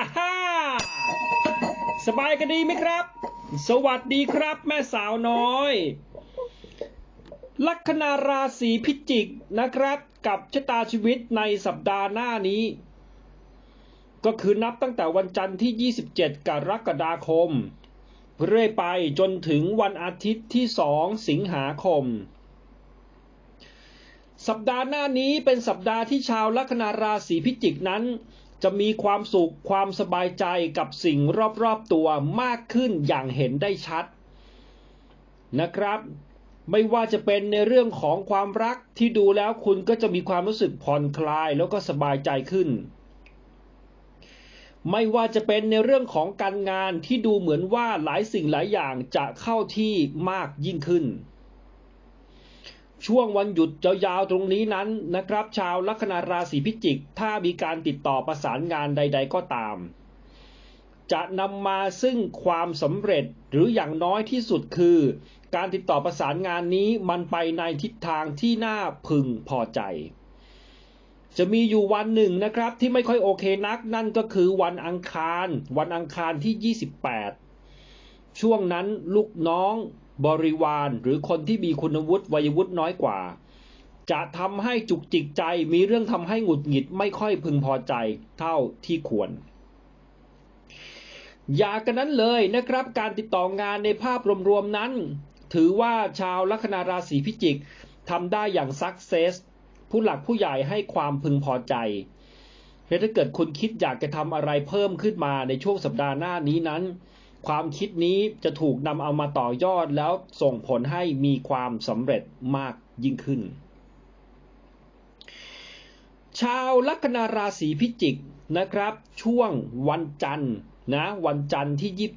ฮ่าฮ่าสบายกันดีไหมครับ สวัสดีครับ แม่สาวน้อย ลัคนาราศีพิจิกนะครับ กับชะตาชีวิตในสัปดาห์หน้านี้ ก็คือนับตั้งแต่วันจันทร์ที่ 27 กรกฎาคม เรื่อยไปจนถึงวันอาทิตย์ที่ 2 สิงหาคม สัปดาห์หน้านี้เป็นสัปดาห์ที่ชาวลัคนาราศีพิจิกนั้น จะมีความสุขความสบายใจกับสิ่งรอบๆตัวมากขึ้นอย่างเห็นได้ชัด นะครับ ไม่ว่าจะเป็นในเรื่องของความรักที่ดูแล้วคุณก็จะมีความรู้สึกผ่อนคลายแล้วก็สบายใจขึ้น ไม่ว่าจะเป็นในเรื่องของการงานที่ดูเหมือนว่าหลายสิ่งหลายอย่างจะเข้าที่มากยิ่งขึ้น ช่วงวันหยุดยาวๆตรงนี้นั้นนะครับ ชาวลัคนาราศีพิจิก ถ้ามีการติดต่อประสานงานใด ๆ ก็ตาม จะนำมาซึ่งความสำเร็จหรืออย่างน้อยที่สุดคือ การติดต่อประสานงานนี้มันไปในทิศทางที่น่าพึงพอใจ จะมีอยู่วันหนึ่งนะครับที่ไม่ค่อยโอเคนักนั่นก็คือวันอังคาร วันอังคารที่ 28 ช่วงนั้นลูกน้อง บริวารหรือคนที่มีคุณวุฒิวัยวุฒิน้อยกว่า จะทำให้จุกจิกใจมีเรื่องทำให้หงุดหงิดไม่ค่อยพึงพอใจเท่าที่ควร อย่ากันนั้นเลยนะครับ การติดต่องานในภาพรวมๆนั้น ถือว่าชาวลัคนาราศีพิจิกทำได้อย่างสักเซสผู้หลักผู้ใหญ่ให้ความพึงพอใจและถ้าเกิดคุณคิดอยากจะทำอะไรเพิ่มขึ้นมาในช่วงสัปดาห์หน้านี้นั้น ความคิดนี้จะถูกนำเอามาต่อยอดแล้วส่งผลให้มีความสำเร็จมากยิ่งขึ้น ชาวลัคนาราศีพิจิกนะครับ ช่วงวันจันทร์นะวันจันทร์ที่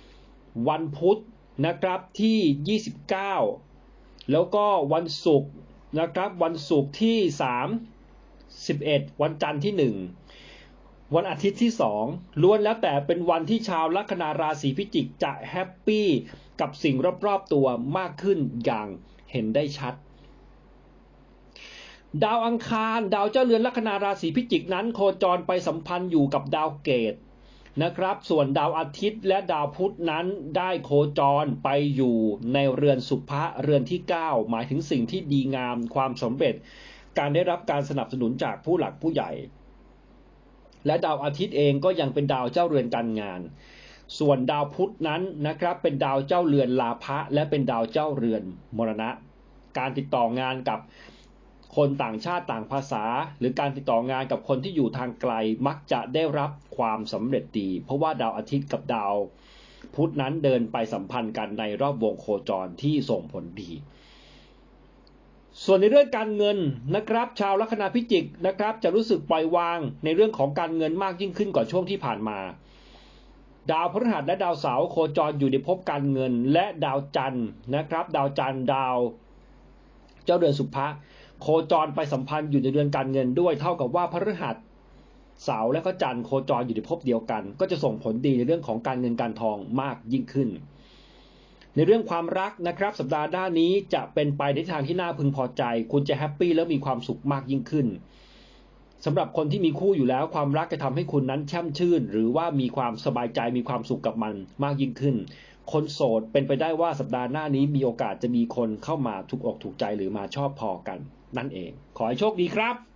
27 วันพุธนะครับที่ 29 แล้วก็วันศุกร์นะครับวันศุกร์ที่ 3 11 วันจันทร์ที่ 1 วันอาทิตย์ที่ 2ล้วนแล้วแต่เป็นวันที่ชาวลัคนาราศีพิจิกจะแฮปปี้กับสิ่งรอบๆตัวมากขึ้นอย่างเห็นได้ชัด ดาวอังคาร ดาวเจ้าเรือนลัคนาราศีพิจิกนั้น โคจรไปสัมพันธ์อยู่กับดาวเกตนะครับ ส่วนดาวอาทิตย์และดาวพุธนั้นได้โคจรไปอยู่ในเรือนสุภะเรือนที่ 9 หมายถึงสิ่งที่ดีงามความสำเร็จ การได้รับการสนับสนุนจากผู้หลักผู้ใหญ่ และดาวอาทิตย์เองก็ยังเป็นดาวเจ้าเรือนการงาน ส่วนดาวพุธนั้นนะครับเป็นดาวเจ้าเรือนลาภะและเป็นดาวเจ้าเรือนมรณะ การติดต่องานกับคนต่างชาติต่างภาษา หรือการติดต่องานกับคนที่อยู่ทางไกลมักจะได้รับความสำเร็จดี เพราะว่าดาวอาทิตย์กับดาวพุธนั้นเดินไปสัมพันธ์กันในรอบวงโคจรที่ส่งผลดี ส่วนในเรื่องการเงินนะครับ ชาวลัคนาพิจิกนะครับ จะรู้สึกปล่อยวางในเรื่องของการเงินมากยิ่งขึ้นกว่าช่วงที่ผ่านมา ดาวพฤหัสและดาวเสาร์โคจรอยู่ในภพการเงิน และดาวจันทร์นะครับ ดาวจันทร์ดาว เจ้าเดือนสุภะโคจรไปสัมพันธ์อยู่ในเดือนการเงินด้วย เท่ากับว่าพฤหัสเสาร์และก็จันทร์โคจรอยู่ในภพเดียวกัน ก็จะส่งผลดีในเรื่องของการเงินการทองมากยิ่งขึ้น ในเรื่องความรักนะครับสัปดาห์หน้านี้จะเป็นไปในทางที่น่าพึงพอใจ คุณจะแฮปปี้แล้วมีความสุขมากยิ่งขึ้นสำหรับคนที่มีคู่อยู่แล้ว ความรักจะทำให้คุณนั้นแช่มชื่น หรือว่ามีความสบายใจมีความสุขกับมันมากยิ่งขึ้น คนโสดเป็นไปได้ว่าสัปดาห์หน้านี้มีโอกาสจะมีคนเข้ามาถูกอกถูกใจหรือมาชอบพอกัน นั่นเอง ขอให้โชคดีครับ